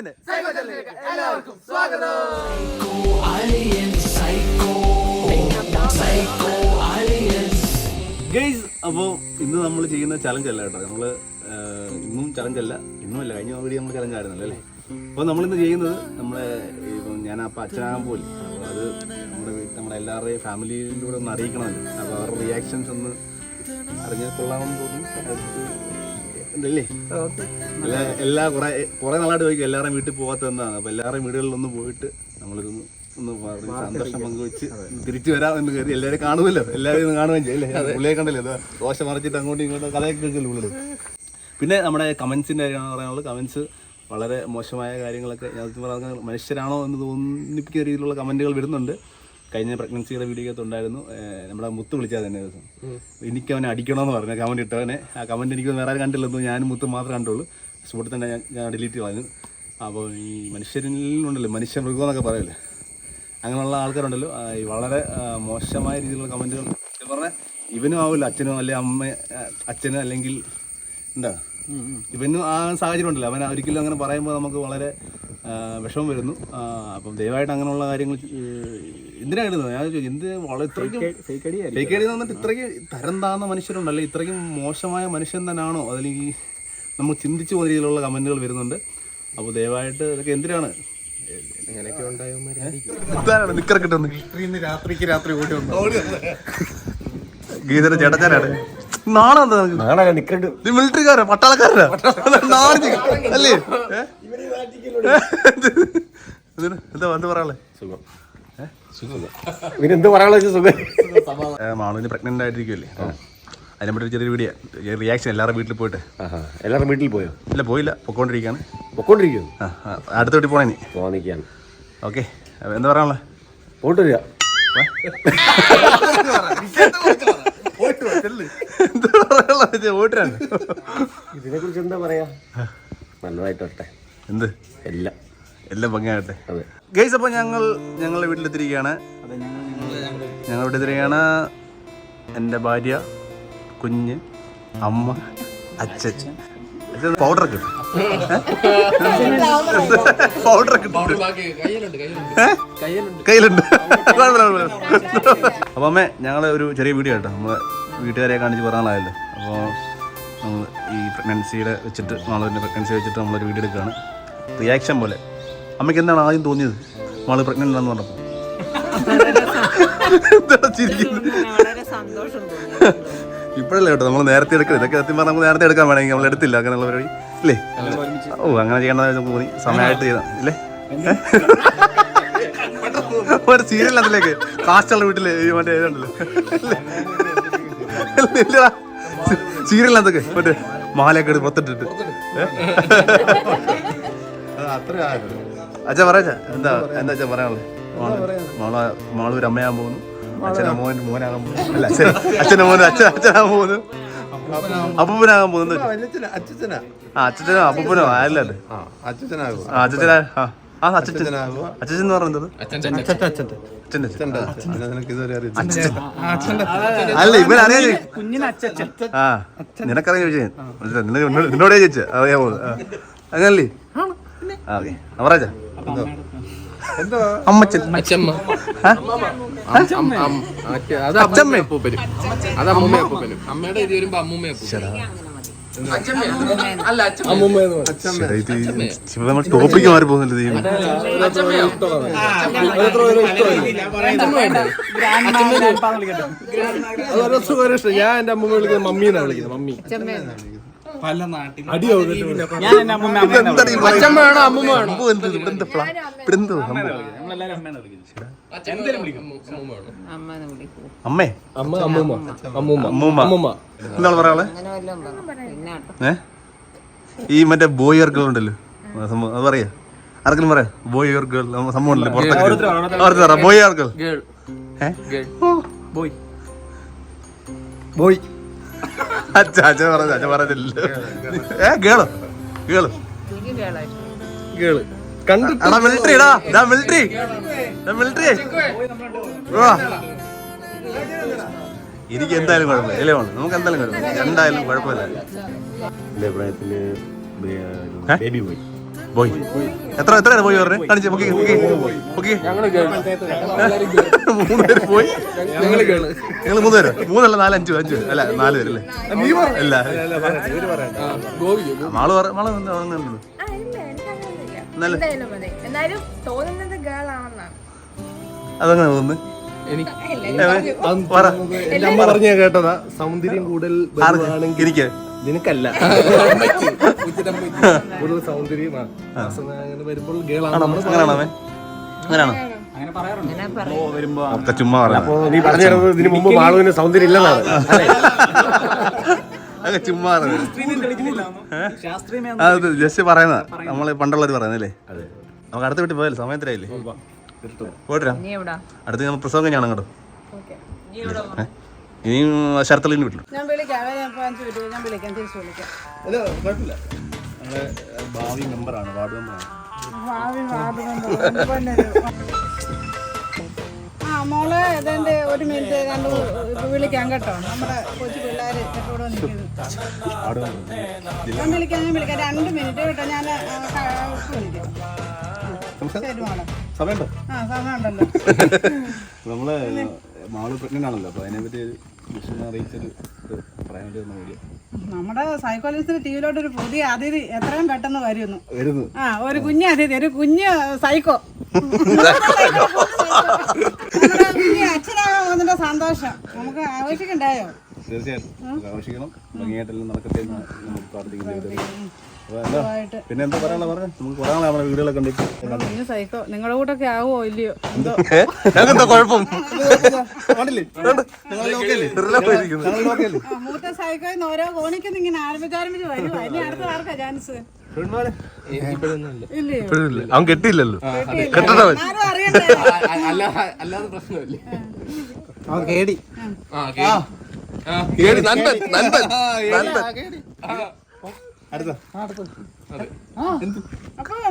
ചാലഞ്ചിന് എല്ലാവർക്കും സ്വാഗതം. ഗൈസ് അപ്പോൾ ഇന്ന് നമ്മൾ ചെയ്യുന്ന ചലഞ്ച് അല്ല കേട്ടോ. നമ്മൾ ഇന്നും ചലഞ്ച് അല്ല. ഇന്നും അല്ല. കഴിഞ്ഞ വീഡിയോ നമ്മൾ ചലഞ്ച് ആയിരുന്നല്ലോ അല്ലേ? അപ്പോൾ നമ്മളിന്ന് ചെയ്യുന്നത് നമ്മളെ ഇപ്പം ഞാൻ അപ്പം അച്ഛനാകാൻ പോലും. അപ്പോൾ അത് നമ്മുടെ വീട്ടിൽ നമ്മുടെ എല്ലാവരുടെയും ഫാമിലിയിലൂടെ ഒന്ന് അറിയിക്കണമല്ലോ. അപ്പോൾ അവരുടെ റിയാക്ഷൻസ് ഒന്ന് അറിഞ്ഞാൽ കൊള്ളാമെന്ന് തോന്നി ഉണ്ടല്ലേ? എല്ലാ എല്ലാ കുറെ കുറേ നാളായിട്ട് ചോദിക്കും എല്ലാവരും വീട്ടിൽ പോകാത്ത എന്താണ്? അപ്പൊ എല്ലാവരും വീടുകളിൽ ഒന്ന് പോയിട്ട് നമ്മളിതൊന്ന് ഒന്ന് പറഞ്ഞ് സന്തോഷം പങ്കുവെച്ച് തിരിച്ചു വരാം എന്ന് കരുതി എല്ലാവരും കാണുമല്ലോ. എല്ലാവരും ഒന്ന് കാണുകയും ചെയ്യും അല്ലേ? പുള്ളിയെ കണ്ടല്ലോ? ദോശ മറിച്ചിട്ട് അങ്ങോട്ടും ഇങ്ങോട്ടും കഥയൊക്കെ കേൾക്കല്ലോ ഉള്ളത് പിന്നെ നമ്മുടെ കമൻസിന്റെ കാര്യമാണ് പറയാനുള്ളത് കമൻസ് വളരെ മോശമായ കാര്യങ്ങളൊക്കെ ഞാൻ പറഞ്ഞ മനുഷ്യരാണോ എന്ന് തോന്നിപ്പിക്കുന്ന രീതിയിലുള്ള കമന്റുകൾ വരുന്നുണ്ട്. കഴിഞ്ഞ പ്രഗ്നൻസിയുടെ വീഡിയോ ഒക്കെ ഉണ്ടായിരുന്നു നമ്മളെ നമ്മുടെ മുത്ത് വിളിച്ചാൽ തന്നെ ദിവസം. എനിക്ക് അവനെ അടിക്കണമെന്ന് പറഞ്ഞു. കമന്റ് ഇട്ടവനെ. ആ കമന്റ് എനിക്ക് വേറെ ആരും കണ്ടില്ലെന്നു ഞാനും മുത്ത് മാത്രമേ കണ്ടുള്ളൂ. സ്പോട്ടിൽ തന്നെ ഞാൻ ഞാൻ ഡിലീറ്റ് കളഞ്ഞു. അപ്പോൾ ഈ മനുഷ്യരിലുണ്ടല്ലോ മനുഷ്യ മൃഗം എന്നൊക്കെ പറയല്ലേ. അങ്ങനെയുള്ള ആൾക്കാരുണ്ടല്ലോ. ഈ വളരെ മോശമായ രീതിയിലുള്ള കമന്റുകൾ പറഞ്ഞാൽ ഇവനും ആവില്ല അച്ഛനും അല്ലെങ്കിൽ അമ്മ അച്ഛനും അല്ലെങ്കിൽ എന്താ? ഇവനും ആ സാഹചര്യം ഉണ്ടല്ലോ അവൻ ഒരിക്കലും അങ്ങനെ പറയുമ്പോൾ നമുക്ക് വളരെ വിഷമം വരുന്നു. അപ്പം ദയവായിട്ട് അങ്ങനെയുള്ള കാര്യങ്ങൾ എന്തിനാ ഇടുന്നത്? ഞാൻ ചോദിച്ചു എന്ത് വളരെ ഇത്രയ്ക്കും ഫേക്ക് എന്ന് വന്നിട്ട് ഇത്രയ്ക്ക് തരം താന്ന മനുഷ്യരുണ്ടല്ലേ. ഇത്രയ്ക്കും മോശമായ മനുഷ്യൻ തന്നെയാണോ? അതല്ലെങ്കിൽ നമ്മൾ ചിന്തിച്ചു പോകുന്ന രീതിയിലുള്ള കമന്റുകൾ വരുന്നുണ്ട്. അപ്പോൾ ദയവായിട്ട് ഇതൊക്കെ എന്തിനാണ്? രാത്രിക്ക് രാത്രി ഓടി വന്നു. ഗീതയുടെ ചേട്ടച്ചാരാണ് നാളെ മിലിറ്ററിക്കാരോ പട്ടാളക്കാരനാ? നാളെ അല്ലേ? എന്താ എന്ത് പറയാളെ സുഖം. പറയാനുള്ള മാളുവിന് പ്രഗ്നന്റ് ആയിട്ടിരിക്കുമല്ലേ അതിനെ പറ്റി ചെറിയ വീഡിയോ റിയാക്ഷൻ എല്ലാവരുടെ വീട്ടിൽ പോയിട്ട്. എല്ലാവരുടെ എല്ലാവരും വീട്ടിൽ പോയോ? ഇല്ല പോയില്ല. പൊക്കോണ്ടിരിക്കുകയാണ് പൊക്കോണ്ടിരിക്കുന്നു അടുത്ത വീട്ടിൽ പോണേ പോവാന്നിക്കാണ് ഓക്കെ. എന്താ പറയാനുള്ളത് പോയിട്ട് വരിക ഓട്ടിരാണ് ഇതിനെ കുറിച്ച് എന്താ പറയാ? നല്ലതായിട്ടോട്ടെ. എന്ത്? എല്ലാം. എല്ലാം ഭംഗിയാകട്ടെ. അതെ. ഗൈസ് അപ്പോൾ ഞങ്ങൾ ഞങ്ങളുടെ വീട്ടിലെത്തിരിക്കുകയാണ് ഞങ്ങൾ വീട്ടിലെത്തിരിക്കുകയാണ് എന്റെ ഭാര്യ കുഞ്ഞ് അമ്മ അച്ഛൻ. അച്ഛൻ പൗഡർ ഒക്കെ പൗഡർ ഒക്കെ കയ്യിലുണ്ട്. അപ്പോൾ അമ്മേ ഞങ്ങൾ ഒരു ചെറിയ വീഡിയോ കേട്ടോ. നമ്മളെ വീട്ടുകാരെ കാണിച്ച് പറഞ്ഞാലോ അപ്പോൾ നമ്മൾ ഈ പ്രഗ്നൻസിയുടെ വെച്ചിട്ട് മാളവിന്റെ പ്രഗ്നൻസി വെച്ചിട്ട് നമ്മളൊരു വീഡിയോ എടുക്കുകയാണ്. റിയാക്ഷൻ പോലെ. അമ്മയ്ക്ക് എന്താണ് ആദ്യം തോന്നിയത്? മാൾ പ്രഗ്നന്റ് ആണെന്ന് പറഞ്ഞപ്പോൾ ചിരിക്കുന്നത് ഇപ്പോഴല്ലേ കേട്ടോ നമ്മൾ നേരത്തെ എടുക്കുന്നത് ഇതൊക്കെ സത്യം പറഞ്ഞാൽ നമുക്ക് നേരത്തെ എടുക്കാൻ വേണമെങ്കിൽ നമ്മൾ എടുത്തില്ല അങ്ങനെയുള്ള പരിപാടി. അല്ലേ ഓ അങ്ങനെ ചെയ്യേണ്ടതായി നമുക്ക് തോന്നി സമയമായിട്ട് ചെയ്താൽ ഇല്ലേ? ഒരു സീരിയൽ അതിലേക്ക്. കാസ്റ്റുള്ള വീട്ടിൽ ഈ മറ്റേ ഏതാണ്ടല്ലോ സീരിയൽ അതൊക്കെ മറ്റേ മാലയൊക്കെ എടുത്ത് പുറത്തിട്ടിട്ട്. അച്ഛാ പറയാ എന്താ എന്താ അച്ഛാ പറയാനുള്ളത്? മോളെ മോൾ ഒരു അമ്മയാകാൻ പോകുന്നു. അച്ഛനെ മോൻ മോനാകാൻ പോകുന്നു. അല്ല അച്ഛൻ അച്ഛനെ മോൻ അച്ഛൻ അച്ഛനാകാൻ പോകുന്നു. അപ്പൂപ്പനാകാൻ പോകുന്നു. അച്ഛനാ ആ അച്ഛനോ അപ്പൂപ്പനോ അല്ലല്ലേ ആ അച്ഛനാകും ആ അച്ഛനാ ആ ആ അച്ഛൻ അച്ഛൻ. എന്ന് പറഞ്ഞത് അല്ല ഇവൻ അറിയാ ആ നിനക്കറിയാൻ ചോദിച്ചേ നിന്നോട് ചോദിച്ചേ. അറിയാമോ. അങ്ങനല്ലേ? ആ ഓക്കെ. എന്തോ അമ്മച്ചൻ. അച്ഛമ്മ. ആ? അത് അച്ഛമ്മേ? അപ്പൂപ്പനും. അത് അമ്മൂമ്മ അപ്പൂപ്പനും. അമ്മയുടെ ഇത് വരുമ്പോ അമ്മൂമ്മ അപ്പൂപ്പനും. അല്ല അച്ഛമ്മ ശരി, ഇത് ഇപ്പൊ നമ്മൾ ടോപ്പിക്ക് മാറി പോകുന്നില്ല ഞാൻ എന്റെ അമ്മ വിളിക്കുന്നത് മമ്മി എന്നാണ് വിളിക്കുന്നത് മമ്മി. അമ്മൂമ്മ ആണോ അമ്മ അമ്മേ. അമ്മ അമ്മൂമ്മ. അമ്മൂമ്മ. അമ്മൂമ്മ. അമ്മൂമ്മ. എന്താണ് പറയാളെ ഏ? ഈ മറ്റേ ബോയ് ഓർ ഗേൾ ഉണ്ടല്ലോ അത് പറയാ. ആർക്കെങ്കിലും പറയാ? ബോയ് ഓർ ഗേൾ സംഭവം ഉണ്ടല്ലോ പുറത്തൊക്കെ. Boy or girl. ഗേൾ. ഏ? ബോയ്. ബോയ്. പോയി പറഞ്ഞു അച്ഛൻ പറഞ്ഞ പറഞ്ഞില്ല. ഏ ഗേളോ ഗേളോ ഗേൾ കണ്ടു എടാ മിലിറ്ററി ഇടാ ഇതാ മിലിറ്ററി മിലിറ്ററി എനിക്ക് എന്തായാലും കുഴപ്പമില്ല. ഇല്ലേ വേണം നമുക്ക് എന്തായാലും കുഴപ്പമില്ല. എന്തായാലും കുഴപ്പമില്ല. ബേബി പോയി. ബോയ് എത്ര എത്ര പോയി പറഞ്ഞേ? കാണിച്ചു ഓക്കെ ഓക്കെ പൊക്കി. ഞങ്ങൾ കേൾ മൂന്നുപേര് പോയി. ഞങ്ങൾ മൂന്ന് പേര് മൂന്നല്ല നാല് അഞ്ച് അഞ്ച്. അല്ല നാല് പേരല്ലേ അല്ല? മാൾ പറ മാൾ. എന്നാലും തോന്നുന്നത് ഗേൾ ആണെന്നാണ് അതങ്ങനെ തോന്നുന്നു? എനിക്ക് പറ. പറഞ്ഞ കേട്ടതാ. സൗന്ദര്യം കൂടുതൽ ഇരിക്കെ നിനക്കല്ല. കൂടുതൽ സൗന്ദര്യമാണ് അങ്ങനെ വരുമ്പോൾ ഗേളാണ് അങ്ങനെയാണോ? അങ്ങനെയാണോ ചുമ്മാ അപ്പൊ നീ പറഞ്ഞു തരുന്നത് ഇതിനു മുമ്പ് മാളുവിന് സൗന്ദര്യം ഇല്ലെന്നാണ്. അതൊക്കെ ചുമ്മാ അത് ജസ്റ്റ് പറയുന്ന നമ്മൾ പണ്ടുള്ളവർ പറയുന്നല്ലേ നമുക്ക് അടുത്ത വീട്ടിൽ പോയല്ലേ സമയത്തിലായില്ലേ പോയിട്ടാ അടുത്ത് നമ്മൾ പ്രസവം കഴിഞ്ഞാണ് അങ്ങോട്ട് ഏ? ഇനിയും ശരത്തലിന് ഞാൻ വിളിക്കാം. ഞാൻ വിളിക്കാം. തിരിച്ചു വിളിക്കാം. അല്ല കുഴപ്പമില്ല. നമ്മളെ ഭാവി മെമ്പറാണ് വാർഡ് മെമ്പറാണ്. ഭാവി വാർഡ് മെമ്പർ. ഒരു- ആ മോളെ ഇതെന്റെ ഒരു മിനിറ്റ് കണ്ടു വിളിക്കാം കേട്ടോ. നമ്മുടെ കൊച്ചു പിള്ളേര് എപ്പോഴും നിൽക്കുന്നു വാർഡ് മെമ്പർ ഞാൻ വിളിക്കാം ഞാൻ വിളിക്കാം. രണ്ട് മിനിറ്റ് കേട്ടോ. ഞാൻ ആ, ക- ഇപ്പൊ വിളിക്കാം. ആ, ശരി മോളെ. സമയമുണ്ടോ? ആ സമയമുണ്ടല്ലോ. നമ്മൾ മാൾ പ്രഗ്നന്റ് ആണല്ലോ അപ്പൊ അതിനെ പറ്റി ഒരു വിഷമം അറിയിച്ചൊരു ഇത് പറയാൻ വേണ്ടി വന്ന വീഡിയോ. നമ്മുടെ സൈക്കോളജിസ്റ്റിന് ടി വിയിലോട്ട് ഒരു പുതിയ അതിഥി എത്രയും പെട്ടെന്ന് വരുന്നു. വരുന്നു. ആ ഒരു കുഞ്ഞ് അതിഥി ഒരു കുഞ്ഞ് സൈക്കോ. അച്ഛനാകുന്നതിന്റെ കുഞ്ഞ് അച്ഛനാകാൻ പോകുന്നതിന്റെ സന്തോഷം. നമുക്ക് ആഘോഷിക്കണ്ടായോ? തീർച്ചയായിട്ടും. ആഘോഷിക്കണം. ഭംഗിയായിട്ടെല്ലാം നടക്കട്ടെ എന്ന് നമുക്ക് എന്താ പിന്നെ എന്താ പറയാനുള്ള പറഞ്ഞു? നമുക്ക് പറയാനുള്ള നമ്മുടെ വീടുകളൊക്കെ ഉണ്ട് കുഞ്ഞ് സൈക്കോ. നിങ്ങളുടെ കൂട്ടൊക്കെ ആവോ ഇല്ലയോ? എന്തോ? ഞങ്ങൾക്കെന്താ കുഴപ്പം? മൂത്ത സൈക്കോന്ന് ഓരോ കോണിക്കുന്ന ഇങ്ങനെ ആരംഭിച്ച് വരും ഇനി അടുത്ത ആർക്കാ ചാൻസ് അവൻ കെട്ടിയില്ലല്ലോ. കെട്ടണവൻ ആരും അറിയണ്ടേ? അല്ല അല്ലാതെ പ്രശ്നമില്ലേ. അവൻ കേടി. കേളി നൻപൻ നൻപൻ നൻപൻ. അടുത്ത.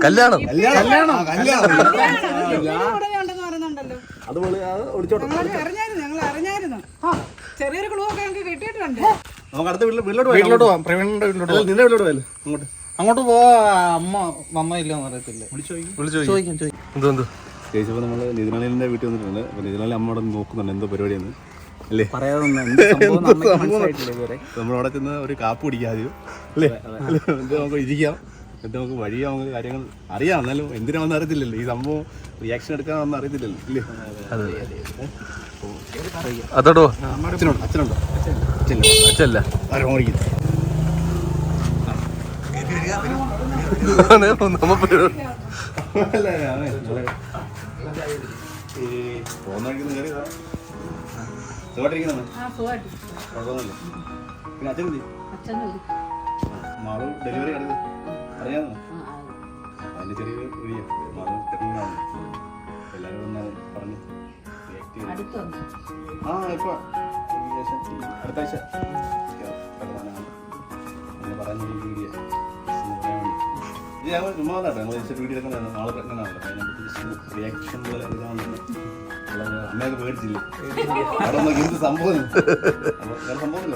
കല്യാണം. അതുപോലെ ആ ചെറിയൊരു ക്ലൂ ഒക്കെ ഞങ്ങൾക്ക് കിട്ടിയിട്ടുണ്ട്. നമുക്ക് അടുത്ത വീട്ടിൽ വീട്ടിലോട്ട് വീട്ടിലോട്ട് പോവാം. പ്രവീണിന്റെ വീട്ടിലോട്ട് അല്ല, നിന്റെ വീട്ടിലോട്ട് പോയല്ലോ അങ്ങോട്ട്. അങ്ങോട്ട് പോവാ. അമ്മ അമ്മ ഇല്ലെന്ന് അറിയത്തില്ല ചോദിക്കാം. ചോദിക്കും. എന്തോ എന്തോ ചേച്ചിപ്പോൾ നമ്മൾ നിതിനാളിന്റെ വീട്ടിൽ വന്നിട്ടുണ്ട്. അപ്പോൾ നിതിനാളി അമ്മയോട് നോക്കുന്നുണ്ട് എന്തോ പരിപാടിയെന്ന്. അല്ലേ? നമ്മളവിടെ ചെന്ന് ഒരു കാപ്പ് കുടിക്കാതെയോ അല്ലേ? നമുക്ക് ഇരിക്കാം. എന്നിട്ട് നമുക്ക് വഴി നമുക്ക് കാര്യങ്ങൾ അറിയാം. എന്നാലും എന്തിനാണെന്ന് അറിയത്തില്ലല്ലോ. ഈ സംഭവം റിയാക്ഷൻ എടുക്കാനൊന്നും അറിയത്തില്ലല്ലോ. ഇല്ലേ അതോടോ? അച്ഛനുണ്ടോ? അച്ഛനുണ്ടോ? അച്ഛനില്ല അച്ഛല്ല. നമ്മ പോകുന്ന. സുഖമായിട്ടിരിക്കുന്നോ? കുഴപ്പമൊന്നുമില്ല. പിന്നെ അച്ഛൻ? മാളു ഡെലിവറി അടുത്ത് അറിയാമോ? അതിന്റെ ചെറിയൊരു വീഡിയോ മാളു pregnant എല്ലാവരും ഒന്ന് പറഞ്ഞ്. ആ ഇപ്പൊ. അടുത്ത ആഴ്ച. പറഞ്ഞ വീഡിയോ. ഇത് ഞങ്ങൾ ചുമ്മാ വന്നാട്ടോ ഞങ്ങൾ വീഡിയോ എടുക്കുന്ന നാളെ പ്രഗ്നന്റ് ആണല്ലോ. അതിനെപ്പറ്റി ജസ്റ്റ് റിയാക്ഷൻ പോലെ എടുക്കാമെന്ന് അമ്മയൊക്കെ പേടിച്ചില്ലേ. എന്ത് സംഭവം? സംഭവമില്ല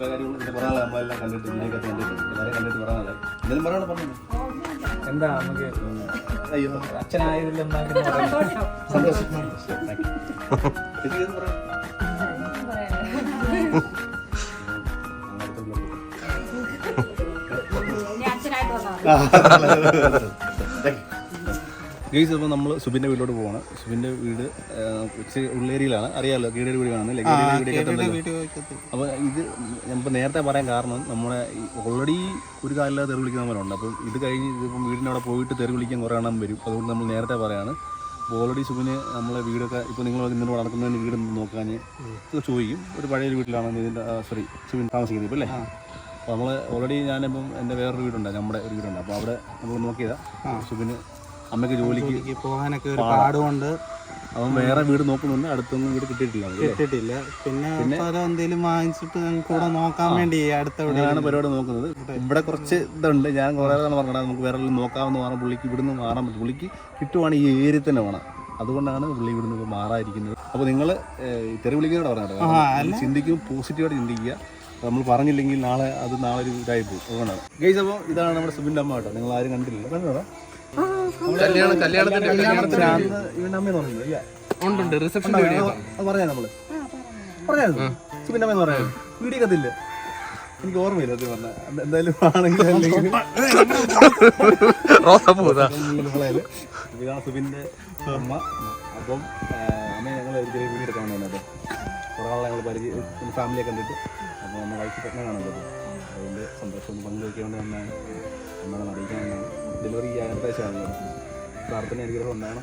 കാര്യങ്ങളും ആളെ നമ്മളെല്ലാം കണ്ടിട്ട് വീഡിയോ ഒക്കെ കണ്ടിട്ട് എല്ലാവരും കണ്ടിട്ട് പറയാനല്ലേ എന്തെങ്കിലും പറയണോ പറഞ്ഞു? എന്താ നമുക്ക് അയ്യോ. അച്ഛനായതിൽ സന്തോഷം. Thank ഗൈസ് അപ്പോൾ നമ്മൾ സുബിന്റെ വീട്ടിലോട്ട് പോവാണ്. സുബിന്റെ വീട് ഇച്ചിരി ഉള്ളേരിയിലാണ് അറിയാമല്ലോ കീഴടി വീട് കാണുന്നില്ല അപ്പോൾ ഇത് നമുക്ക് നേരത്തെ പറയാൻ കാരണം നമ്മുടെ ഓൾറെഡി ഒരു കാലില്ലാതെ തെറി വിളിക്കുന്നവരുണ്ട് അപ്പം ഇത് കഴിഞ്ഞ് ഇതിപ്പം വീടിന്റെ അവിടെ പോയിട്ട് തെറി വിളിക്കാൻ കുറേ എണ്ണം വരും. അതുകൊണ്ട് നമ്മൾ നേരത്തെ പറയാണ്. അപ്പോൾ ഓൾറെഡി സുബിന് നമ്മളെ വീടൊക്കെ ഇപ്പോൾ നിങ്ങൾ ഇന്നോട് നടക്കുന്നതിന് വീട് നോക്കാൻ ചോദിക്കും. ഒരു പഴയ വീട്ടിലാണ് ഇതിന്റെ സോറി സുബിൻ താമസിക്കുന്നത് ഇപ്പം അല്ലേ? അപ്പോൾ നമ്മൾ ഓൾറെഡി ഞാനിപ്പം എന്റെ വേറൊരു വീടുണ്ട് നമ്മുടെ ഒരു വീടുണ്ട്. അപ്പോൾ അവിടെ നമ്മൾ നോക്കിയതാണ് സുബിന് അമ്മയ്ക്ക് ജോലിക്ക് പോകാനൊക്കെ ഒരു പാടുകൊണ്ട് അവൻ വേറെ വീട് നോക്കുന്നുണ്ട് അടുത്തൊന്നും വീട് കിട്ടിയിട്ടില്ല കിട്ടിയിട്ടില്ല. പിന്നെ സ്ഥലം എന്തെങ്കിലും വാങ്ങിച്ചിട്ട് കൂടെ നോക്കാൻ വേണ്ടി അടുത്ത ഇവിടെയാണ് പരിപാടി നോക്കുന്നത്. ഇവിടെ കുറച്ച് ഇതുണ്ട്. ഞാൻ കുറേ പറഞ്ഞത് നമുക്ക് വേറെ നോക്കാമെന്ന് പറഞ്ഞാൽ പുള്ളിക്ക് ഇവിടുന്ന് മാറാൻ പറ്റും. പുള്ളിക്ക് കിട്ടുവാണെങ്കിൽ ഈ ഏരിയ തന്നെ വേണം. അതുകൊണ്ടാണ് പുള്ളി ഇവിടുന്ന് ഇപ്പോൾ മാറാതിരിക്കുന്നത്. അപ്പോൾ നിങ്ങൾ തെറി വിളിക്കുന്നവിടെ പറഞ്ഞത് ചിന്തിക്കും പോസിറ്റീവായിട്ട് ചിന്തിക്കുക. നമ്മൾ പറഞ്ഞില്ലെങ്കിൽ നാളെ അത് നാളെ ഒരു ഇതായി പോകും. അതുകൊണ്ടാണ്. ഗൈസ് അപ്പോൾ ഇതാണ് നമ്മുടെ സുബിന്റെ അമ്മ കേട്ടോ. നിങ്ങൾ ആരും കണ്ടില്ല കണ്ടോ കല്യാണം കല്യാണത്തിന്റെ കല്യാണത്തിന് റിസപ്ഷന്റെ വീഡിയോ നമ്മൾ. പറയായിരുന്നു വീഡിയോ കത്തില്ല എനിക്ക് ഓർമ്മയില്ല അത് പറഞ്ഞ. എന്തായാലും ആണെങ്കിൽ വികാസുബിന്റെ അമ്മ അപ്പം അമ്മ ഞങ്ങൾ ഒരു ചെറിയ വീഡിയോ എടുക്കാൻ വന്നത് കുറേ ആളെ ഞങ്ങൾ പരിചയ ഫാമിലിയെ കണ്ടിട്ട്. അപ്പോൾ നമ്മൾ വൈഫ് കാണുന്നത് അതുകൊണ്ട് സന്തോഷം ഒന്ന് വേണ്ടി വന്നാണ് അറിയിക്കാൻ വന്നാണ് ഡെലിവറി ചെയ്യാൻ അടുത്താഴ്ചയാണ് പ്രാർത്ഥന അനുഗ്രഹം ഒന്നാണ്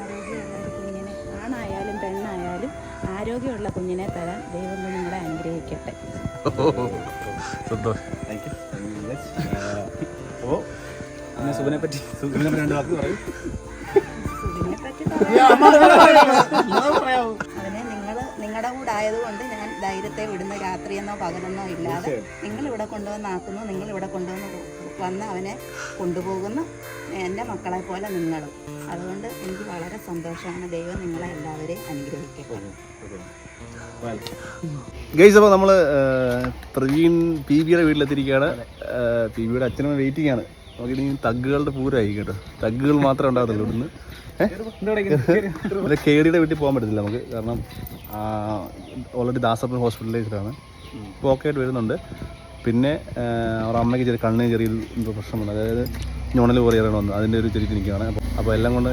ആരോഗ്യമുള്ള കുഞ്ഞിനെ ആണായാലും പെണ്ണായാലും ആരോഗ്യമുള്ള കുഞ്ഞിനെ തരാൻ ദൈവം നിങ്ങളെ അനുഗ്രഹിക്കട്ടെ. ഓ സുബിനെ പറ്റി സുബിനെ പറ്റി രണ്ട് വാക്ക് പറയും. ഇതിനെ പറ്റി അവനെ നിങ്ങൾ നിങ്ങളുടെ കൂടെ ആയതുകൊണ്ട് ഞാൻ ധൈര്യത്തെ വിടുന്ന രാത്രിയെന്നോ പകലെന്നോ ഇല്ലാതെ നിങ്ങൾ ഇവിടെ കൊണ്ടുവന്നാക്കുന്നു നിങ്ങൾ ഇവിടെ കൊണ്ടുവന്ന് വന്ന് അവനെ കൊണ്ടുപോകുന്നു. എന്റെ മക്കളെ പോലെ നിങ്ങളും. അതുകൊണ്ട് എനിക്ക് വളരെ സന്തോഷമാണ്. ദൈവം നിങ്ങളെ എല്ലാവരെയും അനുഗ്രഹിക്കട്ടെ. ഗൈസ് അപ്പോൾ നമ്മൾ പ്രവീൺ പി ബിയുടെ വീട്ടിലെത്തിയിരിക്കുകയാണ് പി ബിയുടെ അച്ഛനും വെയിറ്റിംഗ് ആണ് നമുക്ക് ഇനി തഗ്ഗുകളുടെ പൂരമായി കേട്ടോ. തഗ്ഗുകൾ മാത്രമേ ഉണ്ടാകത്തുള്ളൂ ഇവിടുന്ന്. കെ കേടിയുടെ വീട്ടിൽ പോകാൻ പറ്റത്തില്ല നമുക്ക്. കാരണം ഓൾറെഡി ദാസപ്പൻ ഹോസ്പിറ്റലിലേക്കാണ് ഇപ്പോൾ ഓക്കെ ആയിട്ട് വരുന്നുണ്ട്. പിന്നെ അവരുടെ അമ്മയ്ക്ക് ചെറിയ കണ്ണിന് ചെറിയ എന്തോ പ്രശ്നമുണ്ട്. അതായത് ഞൊണൽ പോലെ ഇറങ്ങണമെന്ന് അതിന്റെ ഒരു ചെറിയ നിൽക്കുകയാണ്. അപ്പോൾ എല്ലാം കൊണ്ട്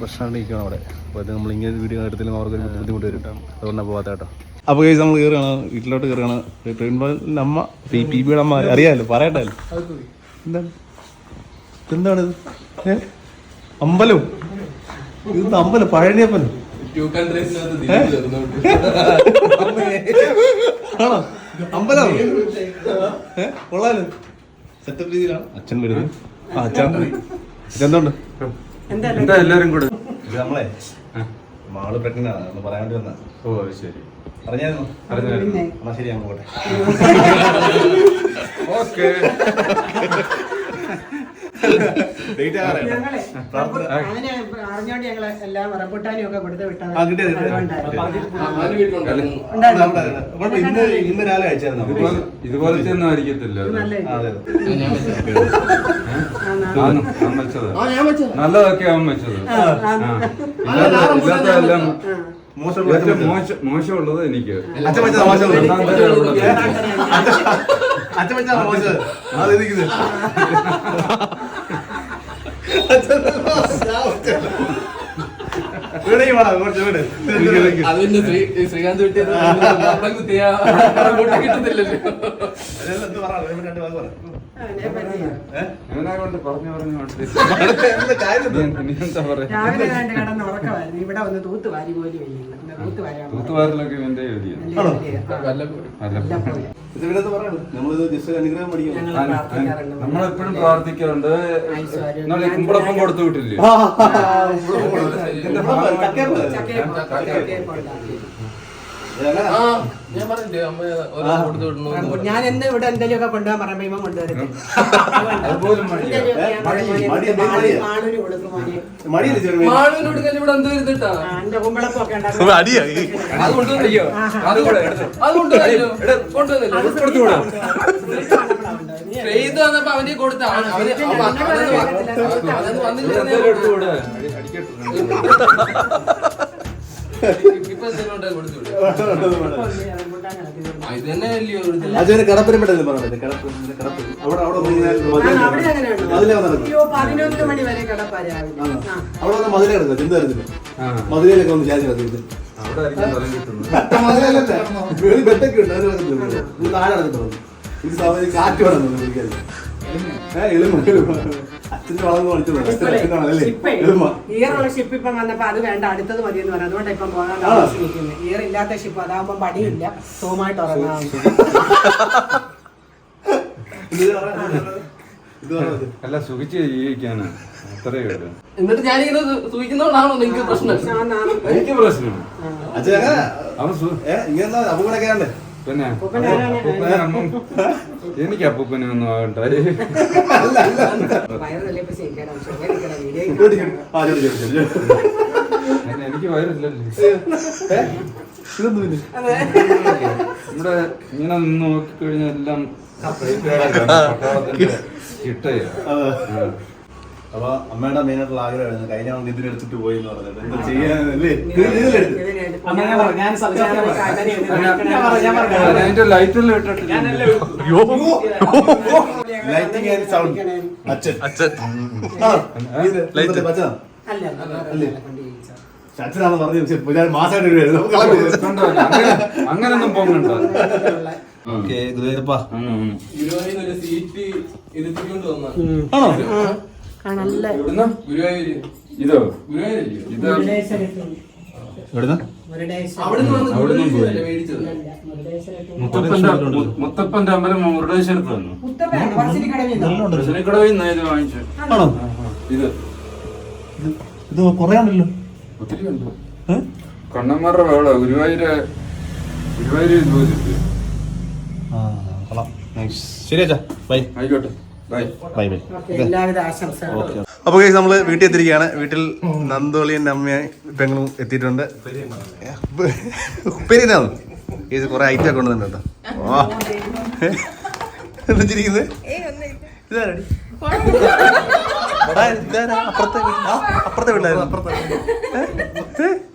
പ്രശ്നമായിട്ട് നിൽക്കുകയാണ് അവിടെ. അപ്പോൾ നമ്മൾ ഇങ്ങനെ വീഡിയോ എടുത്തില്ലെങ്കിൽ അവർക്ക് ഒരു ബുദ്ധിമുട്ട് വരും. അതുകൊണ്ടാണ് പോകാത്ത കേട്ടോ. അപ്പോൾ കഴിച്ച് നമ്മൾ കയറുകയാണ് വീട്ടിലോട്ട് കയറുകയാണ് ട്രെയിൻ ട്രെയിൻബോളിന്റെ അമ്മ. പി പി ബിയുടെ അമ്മ അറിയാമല്ലോ പറയട്ടല്ലോ എന്താണ് എന്താണിത് ഏ? അമ്പലം. ഇത് അമ്പലം? പഴനിയപ്പലം ആണോ? അമ്പലം. കൊള്ളാലോ. സെറ്റപ്പ് രീതിയിലാണ്. അച്ഛൻ വരുന്നത് ആ അച്ഛൻ. ഇതെന്തുണ്ട്? എന്താ എല്ലാരും കൂടെ? ഇത് നമ്മളെ മാൾ പ്രഗ്നന്റ് ആണ്. ഒന്ന് വന്ന. ഓ ശരി. പറഞ്ഞായിരുന്നു എന്നാ ശരി അങ്ങ് പോട്ടെ ഓക്കെ ഡേറ്റ് ആകാറായി ഞങ്ങളെ അവനെ അറിഞ്ഞോണ്ട് ഞങ്ങൾ എല്ലാം ഒക്കെ കൊടുത്ത് വിട്ടത് ഇന്ന് ഇന്ന് രാവിലെ അയച്ചായിരുന്നു? ഇതുപോലെ ഇതുപോലത്തെ ഒന്നും ആയിരിക്കത്തില്ല നല്ലതൊക്കെ അവൻ വെച്ചത്. ഇല്ലാത്തതെല്ലാം മോശമുള്ളത് എനിക്ക്. അച്ഛൻ മോശം അച്ഛൻ മോശം അത് ഇരിക്കുന്നത് ഇവിടേക്ക് വേണം കുറച്ച് വീട് അതിന്റെ ശ്രീകാന്ത് കിട്ടിയത് കിട്ടുന്നില്ലല്ലോ ഇവിടെ വന്ന് പോലും തൂത്തുവാരിലൊക്കെ നമ്മളെപ്പോഴും പ്രാർത്ഥിക്കാറുണ്ട് നമ്മളെ കുമ്പളപ്പം കൊടുത്തു വിട്ടില്ലേ ഞാൻ എന്നെ കൊടുത്തു ഇവിടെ എന്തെങ്കിലുമൊക്കെ കൊണ്ടുപോകാൻ പറയുമ്പോ ഇവൻ കൊണ്ടുവരുന്നത് അതുപോലും മടിയാ. മാളൂര് കൊടുക്കും മോനെ. മടിയില്ല ചെറുമീൻ മാളുവിനോട് കല്ല് ഇവിടെ എന്ത് വരുന്നിട്ടാ? ആ, എന്റെ കുമ്പളപ്പൊക്കെ ഉണ്ടാക്കും സുബ അടിയാ ഈ അത് കൊണ്ടുവന്നില്ലയോ അത് കൂടെ എടുത്തോ. അത് കൊണ്ടുവന്നില്ലോ കൊണ്ടുവന്നില്ലോ കൊടുത്തുകൂടാ ചെയ്ത് വന്നപ്പോ കൊടുത്ത അവന് വന്നില്ല. കൊടുത്തില്ല അച്ഛന് പറഞ്ഞത്? കടപ്പര അവിടെ അവിടെ മതിലേ അവിടെ വന്ന് മതിലേ കിടക്കുക ചിന്ത തരത്തില്ല മതിലയിലൊക്കെ വന്ന് ചാരി കിടക്കുന്നത് ബെഡൊക്കെ ഉണ്ട് അതിന് കിടക്കത്തില്ല ഇത് താഴെ കിടക്കുന്നത് ഇത് സമയം കാറ്റ് വേണം വിളിക്കാൻ ഏഹ് അച്ഛന്റെ വളർന്ന് കളിച്ചു ഷിപ്പേ, എളിമ ഈറുള്ള ഷിപ്പ് ഇപ്പം വന്നപ്പോ അത് വേണ്ട അടുത്തത് മതി എന്ന് പറഞ്ഞു. അതുകൊണ്ട് ഇപ്പം പോകാൻ. താമസിക്കുന്നത് ഈറില്ലാത്ത ഷിപ്പ് അതാകുമ്പോ പടിയില്ല സുഖമായിട്ട് ഉറങ്ങാം. ഇത് ഇത് അല്ല സുഖിച്ച് ജീവിക്കാനാണ് അത്രയേ ഉള്ളൂ. എന്നിട്ട് ഞാനിങ്ങനെ സൂചിക്കുന്നോണ്ടാണോ നിങ്ങൾക്ക് പ്രശ്നം? എനിക്ക് പ്രശ്നം അവൻ ഇങ്ങനെ ആണ്ടേ പിന്നെ എനിക്ക് അപ്പൂപ്പനെ ഒന്നും ആകണ്ട എനിക്ക് വയറില്ലല്ലേ ഇവിടെ ഇങ്ങനെ നിന്ന് നോക്കിക്കഴിഞ്ഞാൽ എല്ലാം ചിട്ടയാ അപ്പൊ അമ്മയുടെ മെയിൻ ആയിട്ടുള്ള ആഗ്രഹമായിരുന്നു കഴിഞ്ഞ തവണ ഇതിന് എടുത്തിട്ട് പോയി എന്ന് പറഞ്ഞത് എന്താ ലൈറ്റെല്ലാം ഇട്ടിട്ടില്ല. ലൈറ്റിംഗ് ആൻഡ് സൗണ്ട് അച്ഛൻ. അച്ഛൻ. അച്ഛനാന്ന് പറഞ്ഞു മാസമായിട്ട് അങ്ങനൊന്നും പോകണ്ട. ഓക്കേ, ഗുരുവായൂരപ്പാ. ഒരു സീറ്റ് എടുത്തിട്ടുണ്ട് വന്ന ആണോ? ഇതോ? എവിടുന്നാ? മുത്തപ്പന്റെ അമ്പലം മുരുടേശ്വരത്ത് വന്നു. പറശ്ശിനിക്കടവിൽ നിന്നോ? ഇത് വാങ്ങിച്ചു. ആണോ? ഇത്. ഇത് കൊറേ ഉണ്ടല്ലോ ഒത്തിരി ഉണ്ട്. കണ്ണന്മാരുടെ വേള ഗുരുവായൂര് ഗുരുവായൂര് ശരി അച്ഛാ ബൈ ആയിക്കോട്ടെ. ബൈ ബൈ ബൈ ഓക്കേ, എല്ലാവിധ ആശംസകളും. അപ്പോൾ അപ്പൊ നമ്മൾ നമ്മൾ വീട്ടിൽ എത്തിയിരിക്കുകയാണ് വീട്ടിൽ നന്ദോളിയന്റെ അമ്മയും പെങ്ങളും എത്തിയിട്ടുണ്ട്. ഉപ്പേരി ഏത് കൊറേ ഐറ്റം ഒക്കെ കൊണ്ടുവന്നിട്ടുണ്ട് കേട്ടോ. എടാ, ഇതാരാ? അപ്പുറത്തെ അപ്പുറത്തെ വീട്ടിലായിരുന്നു.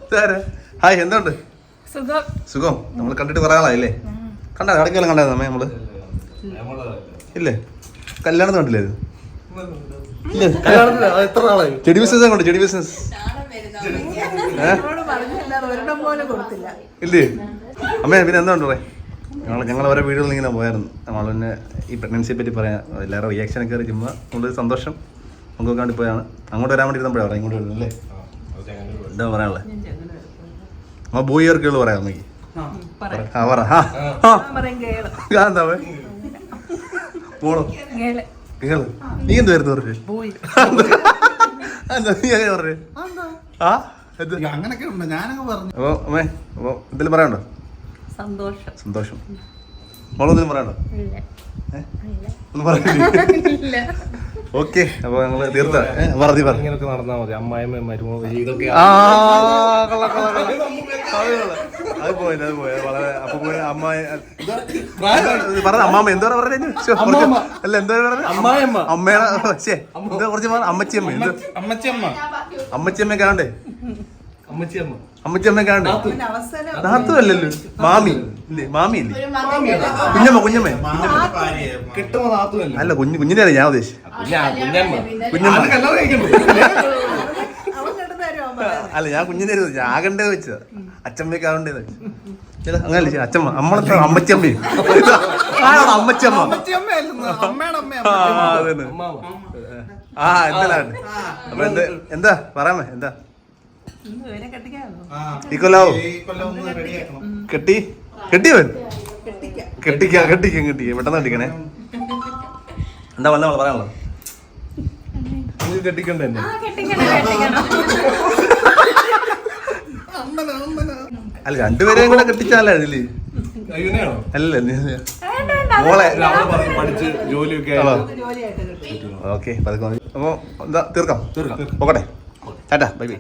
ഇതാരാ? ഹായ് എന്തുണ്ട്? സുഖം. സുഖം. നമ്മൾ കണ്ടിട്ട് കുറേ ആളായില്ലേ? കണ്ടാ ഇടയ്ക്കെല്ലാം കണ്ടായിരുന്നു അമ്മേ നമ്മൾ? ഇല്ലേ? കല്യാണത്തിന് കണ്ടില്ലേ ഇത്? ഇല്ലേ എത്ര നാളായി? ചെടി ബിസിനസ് കൊണ്ട് ചെടി ബിസിനസ് ഇല്ലേ? അമ്മേ പിന്നെ എന്താ പറയേ ഞങ്ങൾ ഞങ്ങൾ ഓരോ വീടുകളിൽ ഇങ്ങനെ പോയായിരുന്നു. നമ്മൾ പിന്നെ ഈ പ്രഗ്നൻസിയെ പറ്റി പറയാം എല്ലാവരും റിയാക്ഷൻ ഒക്കെ അറിയിക്കുമ്പോൾ കൊണ്ട് സന്തോഷം. നമുക്ക് കണ്ടി പോയാണ്. അങ്ങോട്ട് വരാൻ വേണ്ടി ഇരുന്നപ്പോഴാണ് പറയാം ഇങ്ങോട്ട് വരുന്നത് അല്ലേ എന്താ പറയാനുള്ളത് നമ്മൾ ബോയ് ഇയർക്കുകൾ പറയാം അമ്മയ്ക്ക്. ആ പറ. ആ എന്താ പോയെ? നീ എന്ത് വരുന്ന പറഞ്ഞു? എന്താ നീ അങ്ങനെ പറഞ്ഞു? ആ? എന്ത്? അങ്ങനൊക്കെ ഉണ്ട്. ഞാനങ്ങ് പറഞ്ഞു. അപ്പൊ അമ്മേ അപ്പൊ എന്തെങ്കിലും പറയണ്ടോ സന്തോഷം. സന്തോഷം. മോളൊന്നും പറയണ്ടോ ഓക്കെ അപ്പൊ ഞങ്ങൾ തീർത്ത. പറഞ്ഞു പറഞ്ഞു. ഇങ്ങനൊക്കെ നടന്നാ മതി. അമ്മായിമ്മ മരുമോ ഇതൊക്കെ അത് കൊള്ളാം. അത് പോയി അത് പോയി. വളരെ അപ്പൊ പോയി അമ്മ പറഞ്ഞ അമ്മാമ്മ എന്താ പറഞ്ഞു അല്ല എന്താ. അമ്മയുടെ എന്താ കുറച്ച് അമ്മച്ചിയമ്മ എന്താ? അമ്മച്ചമ്മ അമ്മച്ചിയമ്മ കാണണ്ടേ അമ്മച്ചിയമ്മ നാത്തു. അല്ലല്ലോ. മാമി. ഇല്ലേ? മാമി ഇല്ലേ? കുഞ്ഞമ്മ കുഞ്ഞമ്മ. അല്ല? കുഞ്ഞു കുഞ്ഞിനെ അല്ല ഞാൻ ഉദ്ദേശിച്ചത്. കുഞ്ഞമ്മ. അല്ല ഞാൻ കുഞ്ഞിനെ ആകണ്ടേ വെച്ചത്. അച്ഛമ്മയൊക്കെ ആകണ്ടേന്ന് വെച്ചു. അങ്ങനല്ല അച്ചമ്മ നമ്മളെ അമ്മച്ചമ്മയും ആണോ അമ്മച്ചമ്മ ആ അതന്നെ. ആ എന്തെല്ലാം എന്താ? പറയാമേ എന്താ? ഈ കൊല്ലാവോ കെട്ടി. കെട്ടിയവൻ കെട്ടിക്കാം. കെട്ടിക്ക കെട്ടിക്ക കെട്ടിക്ക. പെട്ടെന്ന് കെട്ടിക്കണേ. എന്താ വന്ന പറയാനുള്ളത്? നിങ്ങൾക്ക് കെട്ടിക്കണ്ടേ എന്നെ? കെട്ടിക്കണം കെട്ടിക്കണം. അല്ല രണ്ടുപേരെയും കൂടെ കെട്ടിച്ചാലേ അതിൽ. അല്ല മോളെ. പഠിച്ച് ജോലിയൊക്കെ ഓക്കെ. അപ്പൊ എന്താ തീർക്കാം തീർക്കാം. പോകട്ടെ. Tata bye bye.